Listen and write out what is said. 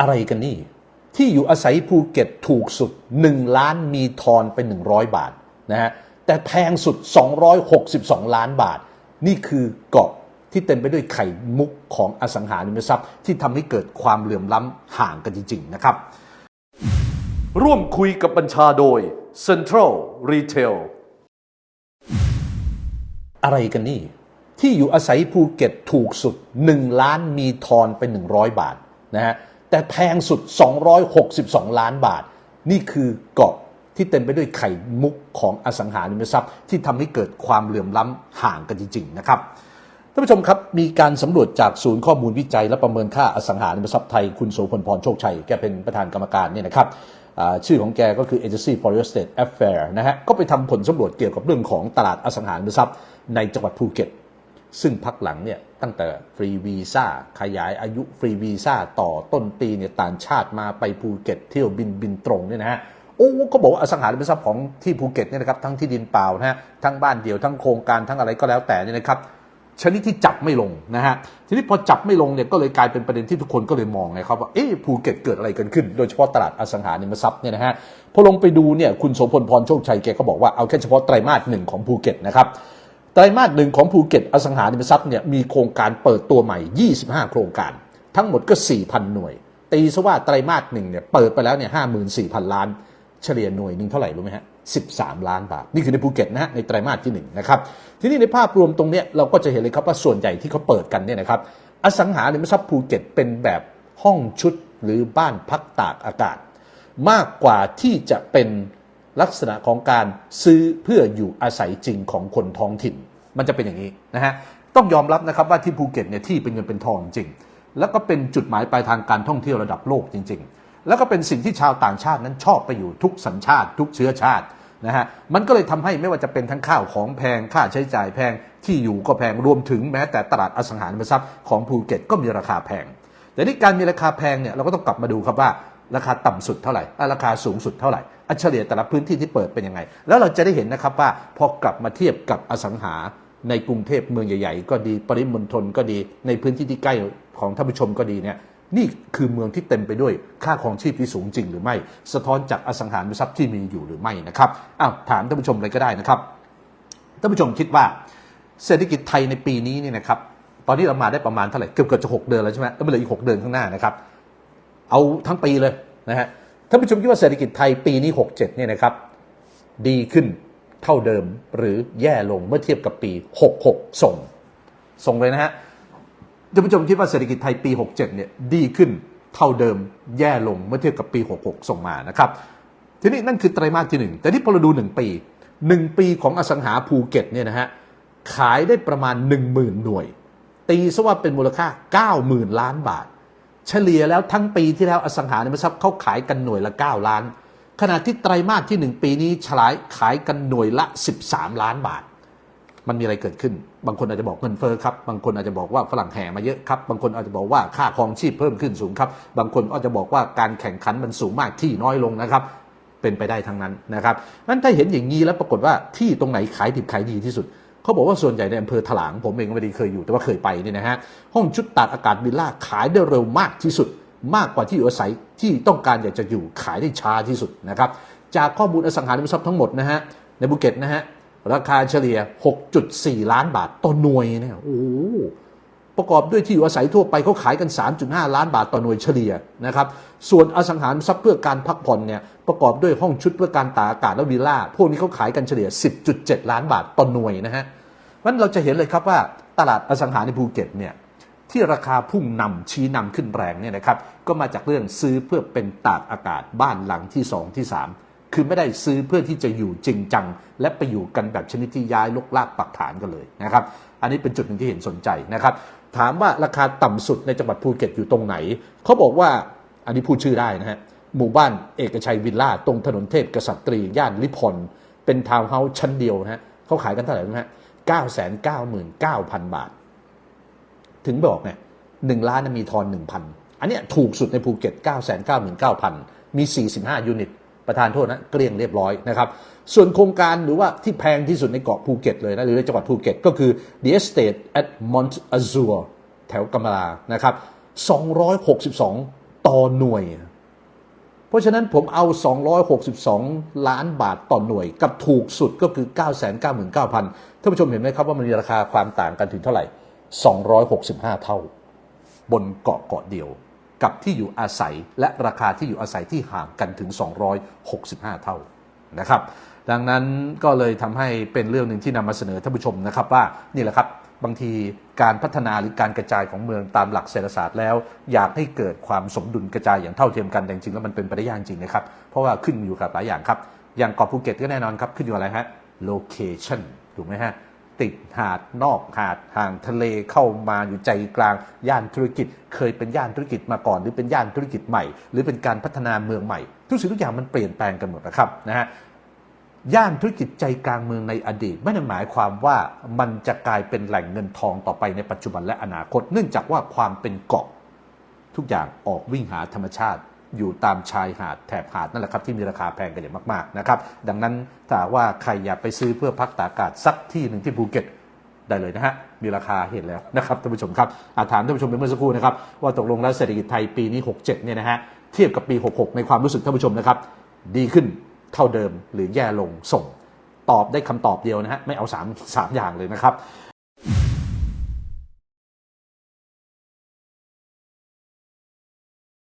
อะไรกันนี่ ที่อยู่อาศัยภูเก็ตถูกสุด 1 ล้านมีทอนไป 100 บาทนะฮะแต่แพงสุด 262 ล้านบาท นี่คือเกาะที่เต็มไปด้วยไข่มุกของอสังหาริมทรัพย์ ที่ทำให้เกิดความเหลื่อมล้ำห่างกันจริง ๆ นะครับ ร่วมคุยกับบัญชาโดย Central Retail อะไรกันนี่ ที่อยู่อาศัยภูเก็ตถูกสุด 1 ล้านมีทอนไป 100 บาทนะฮะ แต่แพงสุด 262 ล้านบาท นี่คือเกาะที่เต็มไปด้วยไข่มุกของอสังหาริมทรัพย์ ที่ทำให้เกิดความเหลื่อมล้ำห่างกันจริง ๆ นะครับท่านผู้ชมครับ มีการสำรวจจากศูนย์ข้อมูลวิจัยและประเมินค่าอสังหาริมทรัพย์ไทย คุณโสพลพรโชคชัย แกเป็นประธานกรรมการเนี่ยนะครับชื่อของแกก็คือ Agency for Real Estate Affair นะฮะก็ไปทำผลสำรวจเกี่ยวกับเรื่องของตลาดอสังหาริมทรัพย์ในจังหวัดภูเก็ต ซึ่งพักหลังเนี่ย ตั้งแต่ฟรีวีซ่าขยายอายุฟรีวีซ่าต่อต้นปีเนี่ยต่างชาติมาไปภูเก็ตเที่ยวบินบินตรงเนี่ยนะฮะโอ้ก็บอกว่าอสังหาริมทรัพย์ของที่ภูเก็ตเนี่ยนะครับทั้งที่ดินเปล่านะฮะทั้งบ้านเดี่ยวทั้งโครงการทั้งอะไรก็แล้วแต่เนี่ยนะครับชนิดที่จับไม่ลงนะฮะทีนี้พอจับไม่ลงเนี่ยก็เลยกลายเป็นประเด็นที่ทุกคนก็เลยมองไงครับว่าเอ๊ะภูเก็ตเกิดอะไรกันขึ้น โดยเฉพาะตลาดอสังหาริมทรัพย์เนี่ยนะฮะพอลงไปดูเนี่ยคุณโสพลพรโชคชัยแกก็บอกว่าเอาแค่เฉพาะไตรมาสหนึ่งของภูเก็ตนะครับ ไตรมาสหนึ่งของภูเก็ตอสังหาริมทรัพย์เนี่ยมีโครงการเปิดตัวใหม่ 25 โครงการ ทั้งหมดก็ 4,000 หน่วย ตีซะว่าไตรมาสหนึ่งเนี่ยเปิดไปแล้วเนี่ย54,000 ล้าน เฉลี่ยหน่วยหนึ่งเท่าไหร่รู้ไหมฮะ 13 ล้านบาท นี่คือในภูเก็ตนะฮะในไตรมาสที่1นะครับทีนี้ในภาพรวมตรงเนี้ยเราก็จะเห็นเลยครับว่าส่วนใหญ่ที่เขาเปิดกันเนี่ยนะครับอสังหาริมทรัพย์ภูเก็ตเป็นแบบห้องชุดหรือบ้านพักตากอากาศ มากกว่าที่จะเป็น ลักษณะของการซื้อเพื่ออยู่อาศัยจริงของคนท้องถิ่น มันจะเป็นอย่างนี้นะฮะต้องยอมรับนะครับว่าที่ภูเก็ตเนี่ยที่เป็นเงินเป็นทองจริง แล้วก็เป็นจุดหมายปลายทางการท่องเที่ยวระดับโลกจริง ๆ แล้วก็เป็นสิ่งที่ชาวต่างชาตินั้นชอบไปอยู่ทุกสัญชาติ ทุกเชื้อชาตินะฮะมันก็เลยทำให้ไม่ว่าจะเป็นทั้งข้าวของแพงค่าใช้จ่ายแพงที่อยู่ก็แพงรวมถึงแม้แต่ตลาดอสังหาริมทรัพย์ของภูเก็ตก็มีราคาแพง แต่นี่การมีราคาแพงเนี่ยเราก็ต้องกลับมาดูครับว่า ราคาต่ำสุดเท่าไหร่ราคาสูงสุดเท่าไหร่อัเฉลี่ยแต่ละพื้นที่ที่เปิดเป็นยังไง แล้วเราจะได้เห็นนะครับว่าพอกลับมาเทียบกับอสังหาในกรุงเทพเมืองใหญ่ ๆ ก็ดีปริมณฑลก็ดีในพื้นที่ที่ใกล้ของท่านผู้ชมก็ดีเนี่ยนี่คือเมืองที่เต็มไปด้วยค่าครองชีพที่สูงจริงหรือไม่ สะท้อนจากอสังหาริมทรัพย์ที่มีอยู่หรือไม่นะครับอ้าวถามท่านผู้ชมเลยก็ได้นะครับท่านผู้ชมคิดว่า เศรษฐกิจไทยในปีนี้เนี่ยนะครับ ตอนนี้เรามาได้ประมาณเท่าไหร่เกือบเกือบจะหกเดือนแล้วใช่ไหมแล้วมันเหลืออีกหกเดือนข้างหน้านะครับ เอาทั้งปีเลยนะฮะท่านผู้ชมคิดว่าเศรษฐกิจไทยปีนี้ 67เนี่ยนะครับ ดีขึ้นเท่าเดิมหรือแย่ลงเมื่อเทียบกับปี 66 ส่ง ส่งเลยนะฮะท่านผู้ชมคิดว่าเศรษฐกิจไทยปี 67เนี่ยดีขึ้นเท่าเดิมแย่ลงเมื่อเทียบกับปี 66 ส่งมานะครับ ทีนี้นั่นคือไตรมาสที่หนึ่งแต่ที่พอเราดูหนึ่งปีหนึ่งปีของอสังหาภูเก็ตเนี่ยนะฮะขายได้ประมาณ 1 0,000 หน่วย ตีซะว่าเป็นมูลค่า 90,000 ล้านบาท เฉลี่ยแล้วทั้งปีที่แล้วอสังหาริมทรัพย์เขาขายกันหน่วยละ 9 ล้าน ขณะที่ไตรมาสที่ 1 ปีนี้ฉลายขายกันหน่วยละ 13 ล้านบาท มันมีอะไรเกิดขึ้น บางคนอาจจะบอกเงินเฟ้อครับ บางคนอาจจะบอกว่าฝรั่งแห่มาเยอะครับ บางคนอาจจะบอกว่าค่าครองชีพเพิ่มขึ้นสูงครับ บางคนอาจจะบอกว่าการแข่งขันมันสูงมากที่น้อยลงนะครับ เป็นไปได้ทั้งนั้นนะครับนั้นถ้าเห็นอย่างนี้แล้วปรากฏว่าที่ตรงไหนขายดิบขายดีที่สุด เขาบอกว่าส่วนใหญ่ในอำเภอถลางผมเองก็ไม่ได้เคยอยู่แต่ว่าเคยไปนี่นะฮะห้องชุดตากอากาศวิลล่าขายได้เร็วมากที่สุด มากกว่าที่อยู่อาศัยที่ต้องการอยากจะอยู่ขายได้ช้าที่สุดนะครับจากข้อมูลอสังหาริมทรัพย์ทั้งหมดนะฮะในภูเก็ตนะฮะราคาเฉลี่ย 6.4 ล้านบาทต่อหน่วยเนี่ยโอ้ ประกอบด้วยที่อยู่อาศัยทั่วไปเขาขายกัน 3.5 ล้านบาทต่อหน่วยเฉลี่ยนะครับ ส่วนอสังหาริมทรัพย์เพื่อการพักผ่อนเนี่ยประกอบด้วยห้องชุดเพื่อการตากอากาศและวิลล่า พวกนี้เขาขายกันเฉลี่ย 10.7 ล้านบาทต่อหน่วยนะฮะมันเราจะเห็นเลยครับว่าตลาดอสังหาในภูเก็ตเนี่ยที่ราคาพุ่งนำชี้นำขึ้นแรงเนี่ยนะครับก็มาจากเรื่องซื้อเพื่อเป็นตากอากาศบ้านหลังที่ 2 ที่ 3 คือไม่ได้ซื้อเพื่อที่จะอยู่จริงจัง และไปอยู่กันแบบชนิดที่ย้ายลกลากปักฐานกันเลยนะครับอันนี้เป็นจุดหนึ่งที่เห็นสนใจนะครับ ถามว่าราคาต่ำสุดในจังหวัดภูเก็ตอยู่ตรงไหน เขาบอกว่าอันนี้พูดชื่อได้นะฮะ หมู่บ้านเอกชัยวิลล่าตรงถนนเทพกษัตรีย่านลิพนเป็นทาวน์เฮาส์ชั้นเดียวนะฮะเขาขายกันเท่าไหร่รู้ไหมฮะเก้าแสนเก้าหมื่นเก้าพันบาท ถึงบอกไงหนึ่งล้านมีทอนหนึ่งพันอันเนี้ยถูกสุดในภูเก็ต9 9 9 9 0 0 0มี45ยูนิต ประธานโทษนะเกลี้ยงเรียบร้อยนะครับ ส่วนโครงการหรือว่าที่แพงที่สุดในเกาะภูเก็ตเลยนะหรือในจังหวัดภูเก็ตก็คือ The Estate at Mont Azur แถวกำมะลานะครับ 262 ต่อหน่วย เพราะฉะนั้นผมเอา 262 ล้านบาทต่อหน่วย กับถูกสุดก็คือ 999,000ท่านผู้ชมเห็นไหมครับว่ามันมีราคาความต่างกันถึงเท่าไหร่ 265 เท่า บนเกาะเกาะเดียว กับที่อยู่อาศัย และราคาที่อยู่อาศัยที่ห่างกันถึง 265 เท่านะครับดังนั้นก็เลยทำให้เป็นเรื่องหนึ่งที่นำมาเสนอท่านผู้ชมนะครับว่านี่แหละครับบางทีการพัฒนาหรือการกระจายของเมืองตามหลักเศรษฐศาสตร์แล้ว อยากให้เกิดความสมดุลกระจายอย่างเท่าเทียมกันแต่จริงแล้วมันเป็นไปได้ยากจริงนะครับ เพราะว่าขึ้นอยู่กับหลายอย่างครับ อย่างเกาะภูเก็ตก็แน่นอนครับขึ้นอยู่อะไรฮะ location ถูกไหมฮะ ติดหาดนอกหาดห่างทะเลเข้ามาอยู่ใจกลาง ย่านธุรกิจ เคยเป็นย่านธุรกิจมาก่อน หรือเป็นย่านธุรกิจใหม่ หรือเป็นการพัฒนาเมืองใหม่ ทุกสิ่งทุกอย่างมันเปลี่ยนแปลงกันหมดนะครับนะฮะย่านธุรกิจใจกลางเมืองในอดีต ไม่ได้หมายความว่ามันจะกลายเป็นแหล่งเงินทองต่อไปในปัจจุบันและอนาคต เนื่องจากว่าความเป็นเกาะทุกอย่างออกวิ่งหาธรรมชาติ อยู่ตามชายหาดแถบหาดนั่นแหละครับที่มีราคาแพงกันอย่างมากๆนะครับดังนั้นถ้าว่าใครอยากไปซื้อเพื่อพักตากอากาศสักที่หนึ่งที่ภูเก็ตได้เลยนะฮะ มีราคาเห็นแล้วนะครับท่านผู้ชมครับอาถามท่านผู้ชมไปเมื่อสักครู่นะครับ ว่าตกลงแล้วเศรษฐกิจไทยปีนี้ 67 เนี่ยนะฮะ เทียบกับปี 66 ในความรู้สึกท่านผู้ชมนะครับ ดีขึ้นเท่าเดิมหรือแย่ลงส่ง ตอบได้คำตอบเดียวนะฮะ ไม่เอา3 3อย่างเลยนะครับ